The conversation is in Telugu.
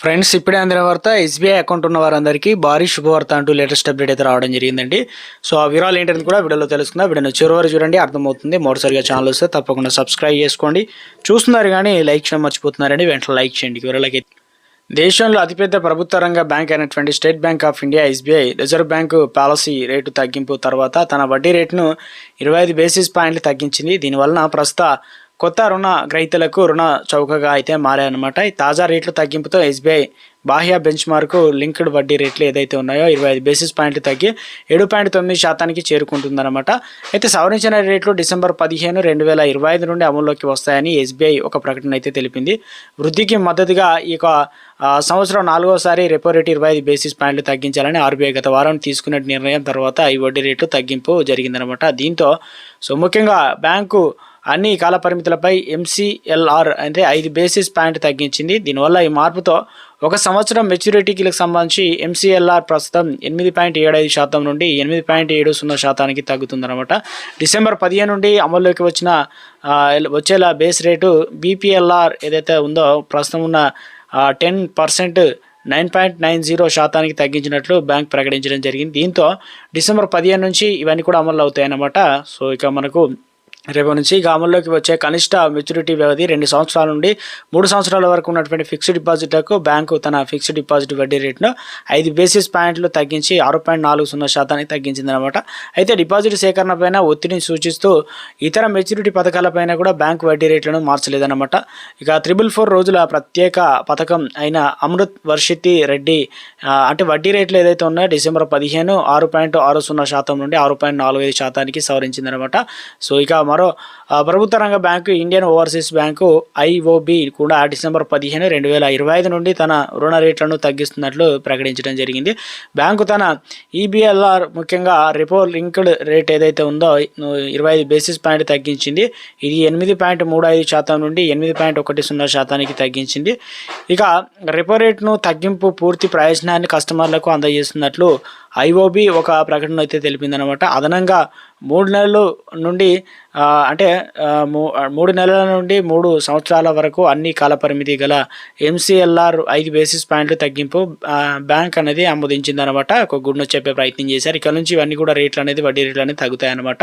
ఫ్రెండ్స్ ఇప్పుడే అందిన వార్త ఎస్బీఐ అకౌంట్ ఉన్న వారందరికీ భారీ శుభవార్త అంటూ లేటెస్ట్ అప్డేట్ అయితే రావడం జరిగిందండి. సో ఆ వివరాలు ఏంటని కూడా వీడియోలో తెలుసుకుందాం. వీడియోని చివరి వరకు చూడండి అర్థమవుతుంది. మొదటిసారిగా ఛానల్ వస్తే తప్పకుండా సబ్స్క్రైబ్ చేసుకోండి. చూస్తున్నారు కానీ లైక్ చేయడం మర్చిపోతున్నారండి. వెంటనే లైక్ చేయండి. వివరాలకి దేశంలో అతిపెద్ద ప్రభుత్వ రంగ బ్యాంక్ అయినటువంటి State Bank of India SBI Reserve bank policy rate తగ్గింపు తర్వాత తన వడ్డీ రేటును ఇరవై ఐదు బేసిస్ పాయింట్లు తగ్గించింది. దీనివలన ప్రస్తుత కొత్త రుణ గ్రహీతలకు రుణ చౌకగా అయితే మారాయన్నమాట. ఈ తాజా రేట్ల తగ్గింపుతో ఎస్బీఐ బాహ్య బెంచ్ మార్క్ లింక్డ్ వడ్డీ రేట్లు ఏదైతే ఉన్నాయో ఇరవై ఐదు బేసిస్ పాయింట్లు తగ్గి ఏడు పాయింట్ తొమ్మిది శాతానికి చేరుకుంటుందన్నమాట. అయితే సవరించిన రేట్లు డిసెంబర్ పదిహేను రెండు వేల ఇరవై ఐదు నుండి అమల్లోకి వస్తాయని ఎస్బీఐ ఒక ప్రకటన అయితే తెలిపింది. వృద్ధికి మద్దతుగా ఈ యొక్క సంవత్సరం నాలుగోసారి రెపో రేటు ఇరవై ఐదు బేసిస్ పాయింట్లు తగ్గించాలని ఆర్బీఐ గత వారం తీసుకున్న నిర్ణయం తర్వాత ఈ వడ్డీ రేట్లు తగ్గింపు జరిగిందనమాట దీంతో సో ముఖ్యంగా బ్యాంకు అన్ని కాల పరిమితులపై ఎంసీఎల్ఆర్ అంటే ఐదు బేసిస్ పాయింట్ తగ్గించింది. దీనివల్ల ఈ మార్పుతో ఒక సంవత్సరం మెచ్యూరిటీకి సంబంధించి ఎంసీఎల్ఆర్ ప్రస్తుతం ఎనిమిది పాయింట్ ఏడు ఐదు శాతం నుండి ఎనిమిది పాయింట్ ఏడు సున్నా శాతానికి తగ్గుతుందన్నమాట. డిసెంబర్ పదిహేను నుండి అమల్లోకి వచ్చిన వచ్చేలా బేస్ రేటు బీపీఎల్ఆర్ ఏదైతే ఉందో ప్రస్తుతం ఉన్న ten percent nine point nine zero శాతానికి తగ్గించినట్లు బ్యాంక్ ప్రకటించడం జరిగింది. దీంతో డిసెంబర్ పదిహేను నుంచి ఇవన్నీ కూడా అమలు అవుతాయన్నమాట. సో ఇక మనకు రేపు నుంచి గ్రామంలోకి అమల్లోకి వచ్చే కనిష్ట మెచ్యూరిటీ వ్యవధి రెండు సంవత్సరాల నుండి మూడు సంవత్సరాల వరకు ఉన్నటువంటి ఫిక్స్డ్ డిపాజిట్లకు బ్యాంకు తన ఫిక్స్డ్ డిపాజిట్ వడ్డీ రేటును ఐదు బేసిస్ పాయింట్లు తగ్గించి ఆరు పాయింట్ నాలుగు సున్నా శాతానికి తగ్గించిందనమాట అయితే డిపాజిట్ సేకరణపైన ఒత్తిడిని సూచిస్తూ ఇతర మెచ్యూరిటీ పథకాలపైన కూడా బ్యాంకు వడ్డీ రేట్లను మార్చలేదన్నమాట. ఇక త్రిబుల్ ఫోర్ రోజుల ప్రత్యేక పథకం అయిన అమృత్ వర్షితి రెడ్డి అంటే వడ్డీ రేట్లు ఏదైతే ఉన్నాయో డిసెంబర్ పదిహేను ఆరు పాయింట్ ఆరు సున్నా శాతం నుండి ఆరు పాయింట్ నాలుగు ఐదు శాతానికి సవరించిందనమాట సో ఇక మరో ప్రభుత్వ రంగ bank Indian Overseas bank IOB కూడా డిసెంబర్ పదిహేను రెండు వేల ఇరవై ఐదు నుండి తన రుణ రేట్లను తగ్గిస్తున్నట్లు ప్రకటించడం జరిగింది. బ్యాంకు తన ఈబీఎల్ఆర్ ముఖ్యంగా రిపో లింక్డ్ రేట్ ఏదైతే ఉందో ఇరవై ఐదు బేసిస్ పాయింట్ తగ్గించింది. ఇది ఎనిమిది పాయింట్ మూడు ఐదు శాతం నుండి ఎనిమిది పాయింట్ ఒకటి సున్నా శాతానికి తగ్గించింది. ఇక రిపో రేట్ను తగ్గింపు పూర్తి ప్రయోజనాన్ని కస్టమర్లకు అందజేస్తున్నట్లు ఐఓబి ఒక ప్రకటన అయితే తెలిపిందనమాట అదనంగా మూడు నెలలు నుండి అంటే మూ- మూడు నెలల నుండి మూడు సంవత్సరాల వరకు అన్ని కాల పరిమితి గల ఎంసీఎల్ఆర్ ఐదు బేసిస్ పాయింట్లు తగ్గింపు బ్యాంక్ అనేది ఆమోదించిందనమాట ఒక గుడ్ను చెప్పే ప్రయత్నం చేశారు. ఇక్కడ నుంచి ఇవన్నీ కూడా రేట్లు అనేది వడ్డీ రేట్లు అనేది తగ్గుతాయి అనమాట